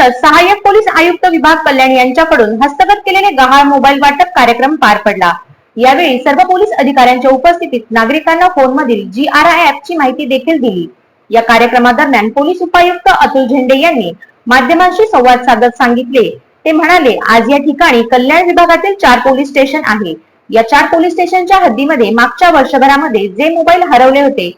तर सहाय्यक पोलीस आयुक्त विभाग कल्याण यांच्याकडून हस्तगत केलेले गहाळ मोबाईल वाटप कार्यक्रम पार पडला. यावेळी सर्व पोलीस अधिकाऱ्यांच्या उपस्थितीत नागरिकांना फोनमधील जी आर आय ची माहिती देखील दिली. या कार्यक्रमादरम्यान पोलीस उपायुक्त अतुल झेंडे यांनी माध्यमांशी संवाद साधत सांगितले. ते म्हणाले आज या ठिकाणी कल्याण विभागातील चार पोलीस स्टेशन आहे. या चार पोलीस स्टेशनच्या हद्दीमध्ये मागच्या वर्षभरामध्ये जे मोबाईल हरवले होते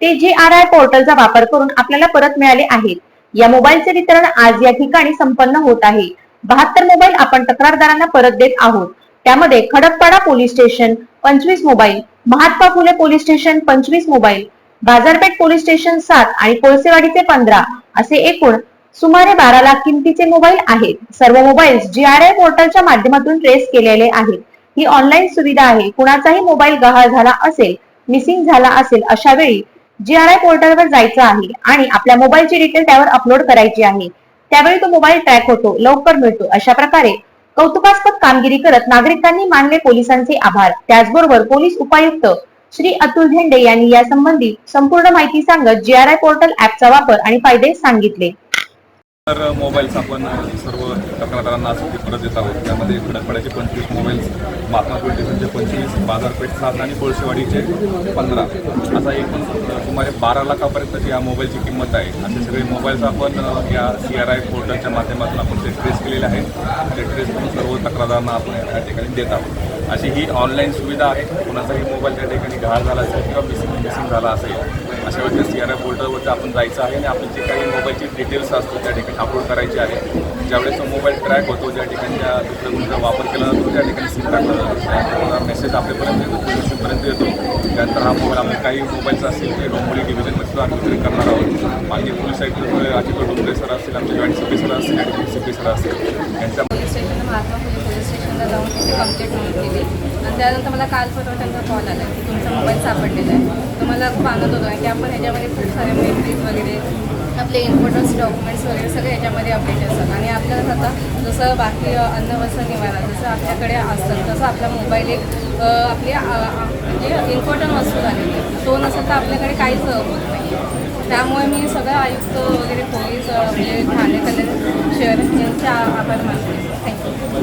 ते जी आर आय पोर्टलचा वापर करून आपल्याला परत मिळाले आहेत. या मोबाईलचे वितरण आज या ठिकाणी संपन्न होत आहे. बहात्तर मोबाईल आपण तक्रारदारांना परत देत आहोत. त्यामध्ये खडकपाडा पोलीस स्टेशन पंचवीस mobile Mahatma Phule police station पंचवीस मोबाईल बाजारपेठ पोलीस स्टेशन सात आणि कोळसेवाडीचे पंधरा असे एकूण सुमारे बारा लाख किमतीचे मोबाईल आहेत. सर्व मोबाईल जी आर आय पोर्टलच्या माध्यमातून ट्रेस केलेले आहेत. ही ऑनलाईन सुविधा आहे. कुणाचाही मोबाईल गहाळ झाला असेल मिसिंग झाला असेल अशा वेळी जी आर आय पोर्टलवर जायचं आहे आणि आपल्या मोबाईलची डिटेल त्यावर अपलोड करायची आहे. त्यावेळी तो मोबाईल ट्रॅक होतो लवकर मिळतो अशा प्रकारे कौतुकास्पद कामगिरी करत नागरिकांनी मानले पोलिसांचे आभार. त्याचबरोबर पोलीस उपायुक्त श्री अतुल झेंडे यांनी या संबंधी संपूर्ण माहिती सांगत जी आर आय पोर्टल ऍपचा वापर आणि फायदे सांगितले. तर मोबाईल्स आपण सर्व तक्रारदारांना आज परत देत आहोत. त्यामध्ये खडकपाड्याचे पंचवीस मोबाईल्स महात्मा फुले पंचवीस बाजारपेठ सात आणि कोळसेवाडीचे पंधरा. असा एकूण सुमारे बारा लाखापर्यंतची या मोबाईलची किंमत आहे. असे सगळे मोबाईल्स आपण या सी आर आय पोर्टलच्या माध्यमातून आपण ते ट्रेस केलेले आहेत. ते ट्रेस करून सर्व तक्रारदारांना आपण या ठिकाणी देत आहोत. अशी ही ऑनलाईन सुविधा आहे. कुणाचाही मोबाईल त्या ठिकाणी घाळ झाला असेल किंवा मिसिंग मिसिंग झाला असेल अशा वेळेस सी आर आय पोर्टलवरती आपण जायचं आहे आणि आपण जे काही मोबाईलची डिटेल्स असतो त्या ठिकाणी अपलोड करायची आहे. ज्यावेळेस तो मोबाईल ट्रॅक होतो ज्या ठिकाणी त्या दुसऱ्या गोष्टीचा वापर केला जातो त्या ठिकाणी सिम टाकला जातो मेसेज आपल्यापर्यंत येतो पोलिसपर्यंत येतो. त्यानंतर हा मोबाईल आपण काही मोबाईल्स असतील ते डोंबोली डिव्हिजनमध्ये सुद्धा आम्ही वितरित करणार आहोत. माननीय पोलीस आयुक्त अजित डोंबरे सर असतील आमचे जॉईंट सभी सर असतील आणि सी पी सर असतील यांच्या पोलीस महात्मा फुले पोलीस स्टेशनला जाऊन तिथे कंप्लेंट नोंद केली. आणि त्यानंतर मला काल परवा त्यांचा कॉल आला की तुमचा मोबाईल सापडलेला आहे. तर मला खूप आनंद होतो आहे की आपण ह्याच्यामध्ये खूप सारे मेमरीज वगैरे आपले इम्पॉर्टन्स डॉक्युमेंट्स वगैरे सगळे ह्याच्यामध्ये अपडेट असतात. आणि आपल्याला आता जसं बाकी अन्न वस्त्र निवारा जसं आपल्याकडे असतं तसं आपला मोबाईल एक आपली म्हणजे इम्पॉर्टंट वस्तू झालेली आहे. तो नसेल तर आपल्याकडे काहीच होत नाही त्यामुळे मी सगळं आयुक्त वगैरे पोलीस म्हणजे ठाणे कल्याण शहर यांचे आभार मानते. थँक्यू